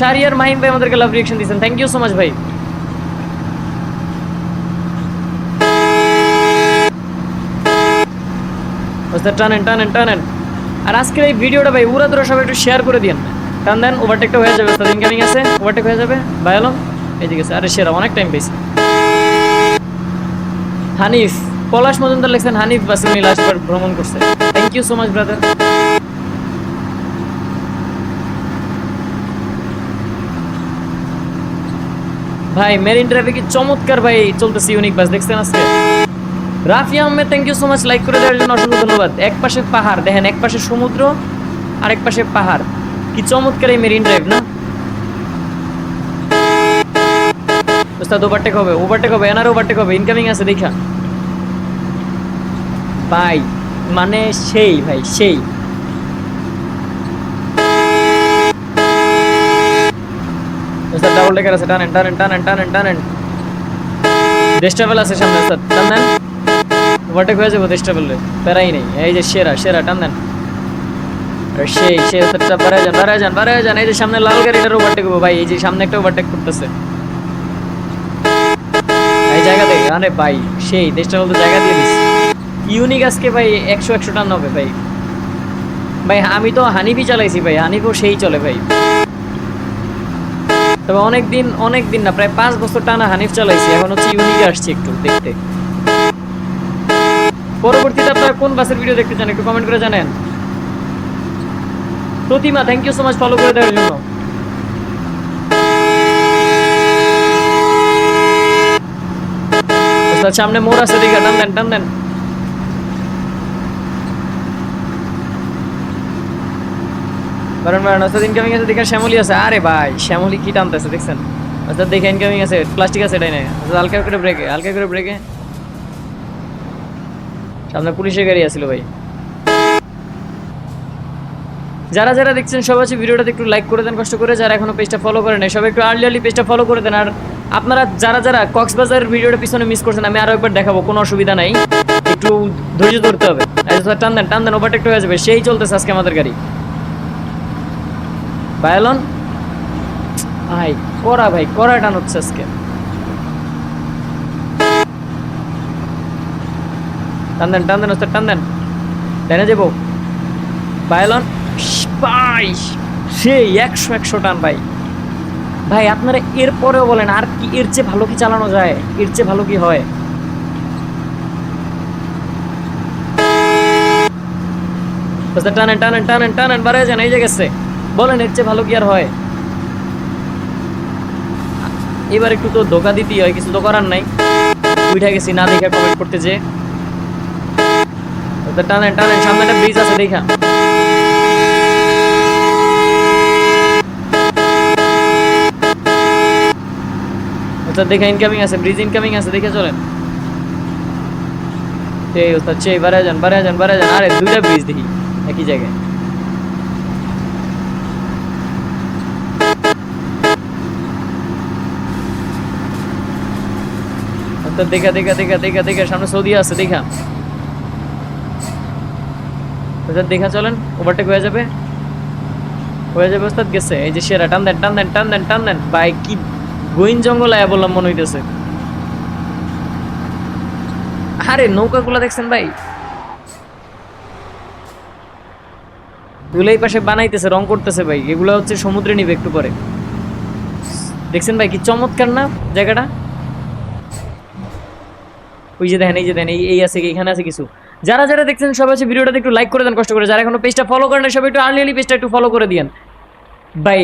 শারিয়ার মাহিম ভাই আমাদেরকে love reaction দিয়েছেন। থ্যাংক ইউ সো মাচ ভাই। টানেন টানেন টানেন। আর আজকের এই ভিডিওটা ভাই, উড়া ধরে সবাই একটু শেয়ার করে দিন টান দেন ওভারটেকটা হয়ে যাবে, ওস্তাদ ইনকামিং আছে ওভারটেক হয়ে যাবে। ভাই, আলম, এইদিকে আছে। আরে সেরা, অনেক টাইম পেয়েছি হানিফ, পলাশ মজুমদার লিখছেন, হানিফ বাসে উনি ভ্রমণ করছে। Thank you so much brother ভাই মেরিন ড্রাইভে কি চমৎকার ভাই চলতেছে ইউনিক বাস দেখছেন আজকে? Rafi Ahmed thank you so much like করে দেওয়ার জন্য অসংখ্য ধন্যবাদ। এক পাশে পাহাড়, দেখেন এক পাশে সমুদ্র আর এক পাশে পাহাড়। কি চমৎকার এই মেরিন ড্রাইভ না? ওস্তাদ ওভারটেক হবে ওভারটেক হবে এনার ওভারটেক হবে ইনকামিং আছে, দেখা। ভাই মানে সেই, ভাই, সেই। করতেছে। এই জায়গা দেখ আরে ভাই, সেই ইউনিক আজকে ভাই, একশো একশো টান হবে ভাই। ভাই, আমি তো হানিফি চালাইছি ভাই হানিফও সেই চলে ভাই। তবে অনেক দিন অনেক দিন না, প্রায় পাঁচ বছর টানা হানিফ চালাইছি, এখন হচ্ছে ইউনিকে আসছি একটু দেখতে। পরবর্তীতে আপনারা কোন বাসের ভিডিও দেখতে চান, একটু কমেন্ট করে জানেন। Pratima thank you so much follow করে দেওয়ার জন্য। সামনে মোড় আছে দিকে টান দেন টান দেন। কারণ কারণ ওস্তাদ ইনকামিং আছে দেখে শ্যামলি আছে। আরে ভাই, শ্যামলি কি টানতেছে, দেখছেন? ওস্তাদ দেখে ইনকামিং আছে প্লাস্টিক আছে এটাই নাই। ওস্তাদ হালকা করে ব্রেকে হালকা করে ব্রেকে সামনে পুলিশের গাড়ি আসছিল ভাই। যারা যারা দেখছেন, সবাই ভিডিওটাতে একটু লাইক করে দেন, কষ্ট করে। যারা এখনও পেজটা ফলো করে নেই, সবাই একটু আর্লি আর্লি পেজটা ফলো করে দেন। আর আপনারা যারা যারা কক্সবাজার ভিডিওটা পিছনে মিস করছেন, আমি আরও একবার দেখাবো, কোনো অসুবিধা নাই। একটু ধৈর্য ধরতে হবে। যে টান দেন টান দেন ওভারটেক হয়ে যাবে। সেই চলতেছে আজকে আমাদের গাড়ি। বায়ালন? ভাই করা ভাই, করা টান হচ্ছে আজকে। টান দেন টান দেন ওস্তাদ, টান দেন। টেনে যাব। বায়ালন? ভাই, সেই একশো একশো টান ভাই। ভাই, আপনারা এরপরেও বলেন, আর কি এর চেয়ে ভালো কি চালানো যায়? এর চেয়ে ভালো কি হয়? টানেন টানেন টানেন টানেন, বাড়ায় যান, এই যে গেছে। বলেন, এর চেয়ে ভালো কি আর হয়? এবার একটু তো ধোকা দিতেই হয়, কিছু তো করার নাই। উঠে গেছি, না দেখে কমেন্ট করতে যে। টানেন টানেন সামনে একটা ব্রিজ আছে, দেখা। ওস্তাদ দেখা ইনকামিং আছে ব্রিজ ইনকামিং আছে, দেখে চলেন। সেই ওস্তাদ সেই বাড়ায় যান বাড়ায় যান বাড়ায় যান। আরে, দুইটা ব্রিজ দেখি, একই জায়গায়। ওস্তাদ দেখা দেখা দেখা দেখা দেখা, সামনে সৌদি আছে, দেখা। দেখা চলেন ওভারটেক হয়ে যাবে। হয়ে যাবে ওস্তাদ, গেছে। এই যে সেরা, টান দেন টান দেন টান দেন টান দেন। কি গোইন জঙ্গল আয়া বললাম, মনে হইতেছে। আরে, নৌকাগুলো দেখছেন ভাই? এগুলো পাশে বানাইতেছে, রং করতেছে ভাই। এগুলো হচ্ছে সমুদ্রে নিবে একটু পরে। দেখছেন ভাই, কি চমৎকার না জায়গাটা? ওই যে দেখেন, এই যে দেখেন, এই এই আছে এখানে আছে কিছু। যারা যারা দেখছেন, সবাই আছে ভিডিওটাতে একটু লাইক করে দেন, কষ্ট করে। যারা এখনও পেজটা ফলো করেন সবাই একটু আর্লি আর্লি পেজটা একটু ফলো করে দিয়েন। ভাই